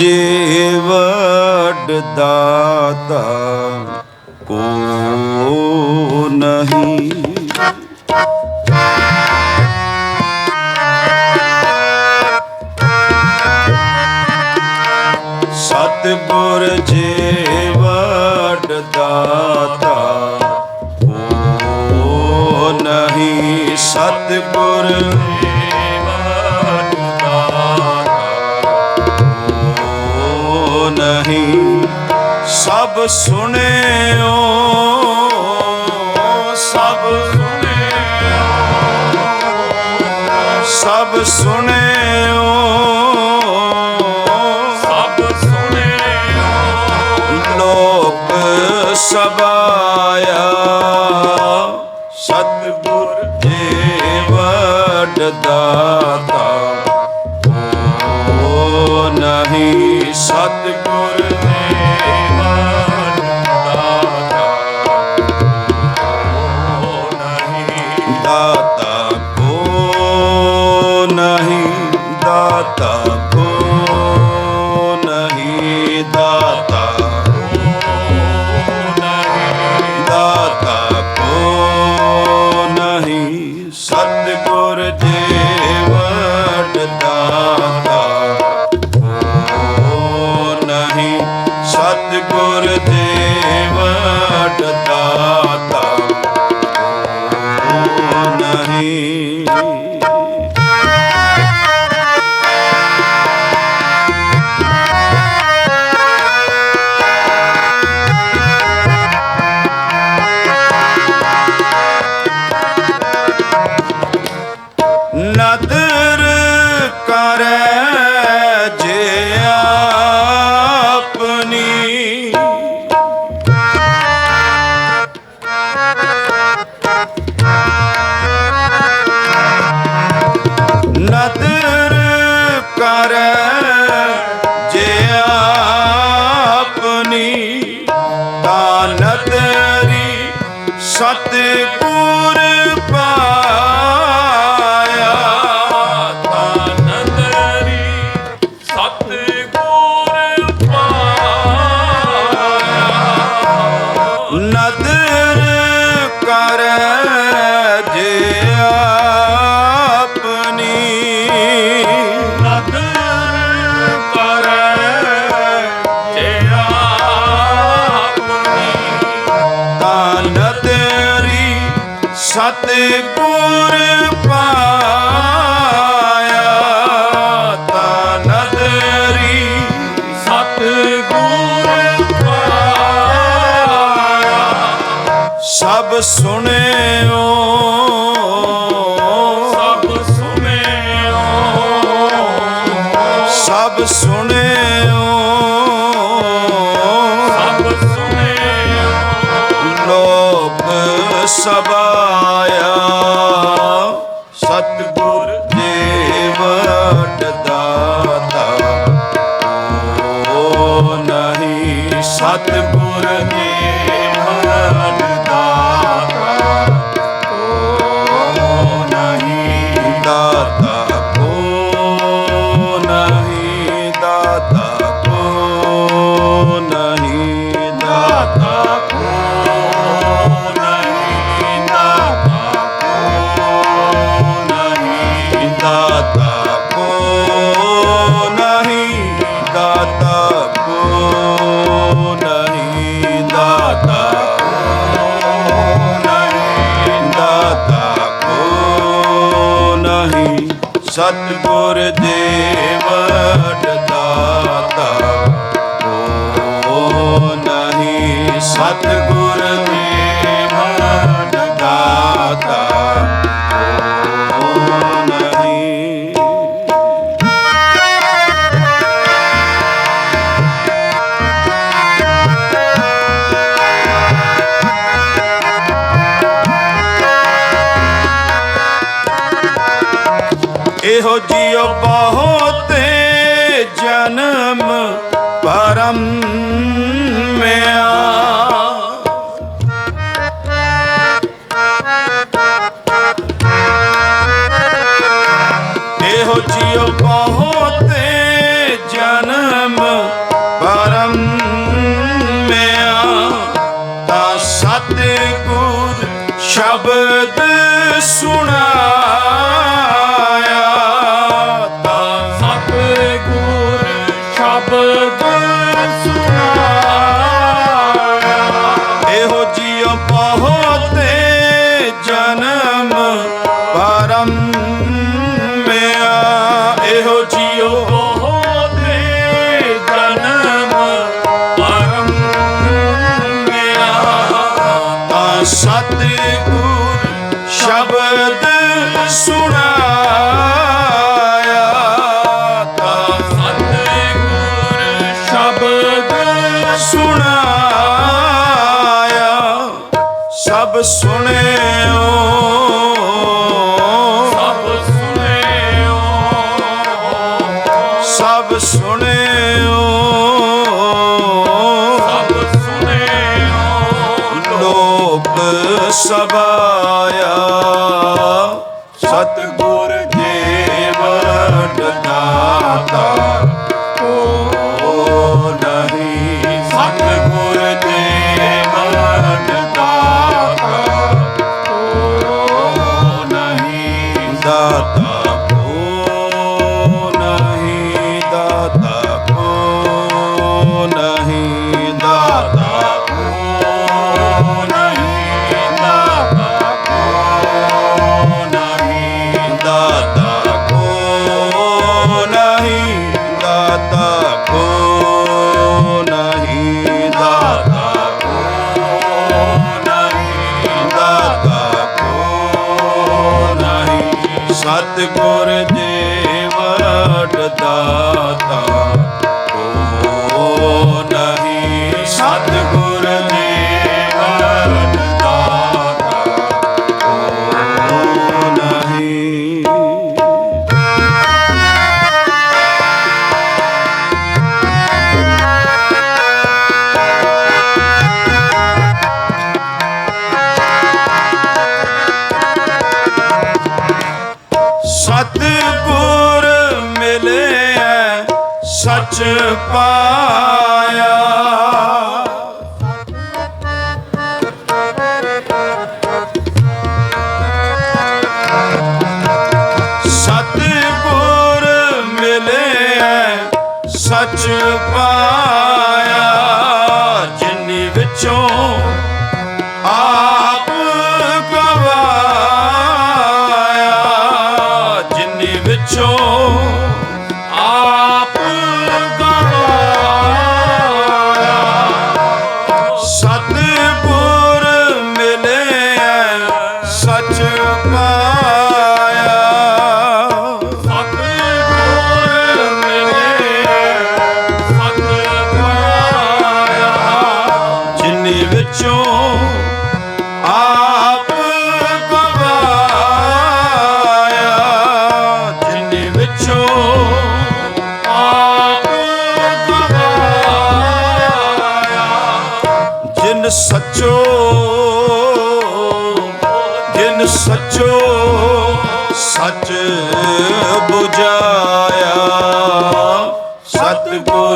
ਜੇ ਵੱਡ ਦਾਤਾ ਕੋ ਨਹੀਂ। ਸਤਿਗੁਰ ਜੇ ਵਡ ਦਾਤਾ ਕੋ ਨਹੀਂ। ਸਤਿਗੁਰ ਸਭ ਸਭ ਸੁਣਿਓ ਸਭ ਸੁਣਿਓ। ਸਤਿਗੁਰ ਪਾਇਆ ਤਾਂ ਨਦਰੀ ਸਤਿਗੁਰ ਪਾਇਆ। ਸਭ ਸੁਣਿਓ ਸਭ ਸੁਣਿਓ। ਸਭ ਸੁਣਿਓ। ਸਭ ਸੁਣਿਓ। ਲੋਭ ਸਭ ਸਤਿਗੁਰ ਦੇਵ ਦਾਤਾ ਕੋ ਨਹੀਂ ਸਤਿਗੁਰ ਇਹੋ ਜਿਉ ਬਹੁਤ ਜਨਮ ਪਰਮ ਸੁਣਿਓ। ਸਭ ਸਭ ਸੁਣਿਓ। ਸਭ ਸੁਣਿਓ। ਲੋਕ ਸਭਾਇਆ ਸਤਗੁਰ ਦੇਵ ਡਡਾ ਸਤਿਗੁਰ ਦੇਵ ਦਾਤਾ। ਕੁਛ ਪਾਇਆ। ਸਤਪੁਰ ਮਿਲਿਆ ਸੱਚ ਪਾਇਆ। ਜਿੰਨੀ ਵਿੱਚੋਂ ਆਪ ਜਿੰਨੀ ਵਿੱਚੋਂ ਸਚੋ ਸਚ 부ਜਾਇਆ ਸਤਿਗੁਰ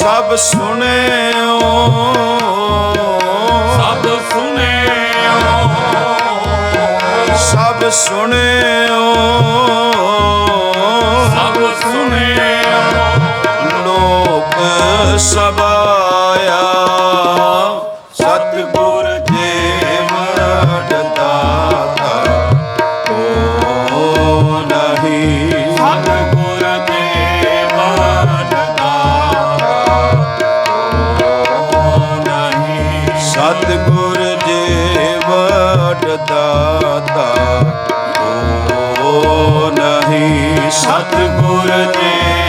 ਸਭ ਸੁਣਿਓ। ਸਭ ਸੁਣਿਓ। ਸਭ ਸੁਣਿਓ। ਸਭ ਸੁਣਿਓ। ਲੋਕ ਸਭਾਇਆ ਸਤਿਗੁਰ ਜੀ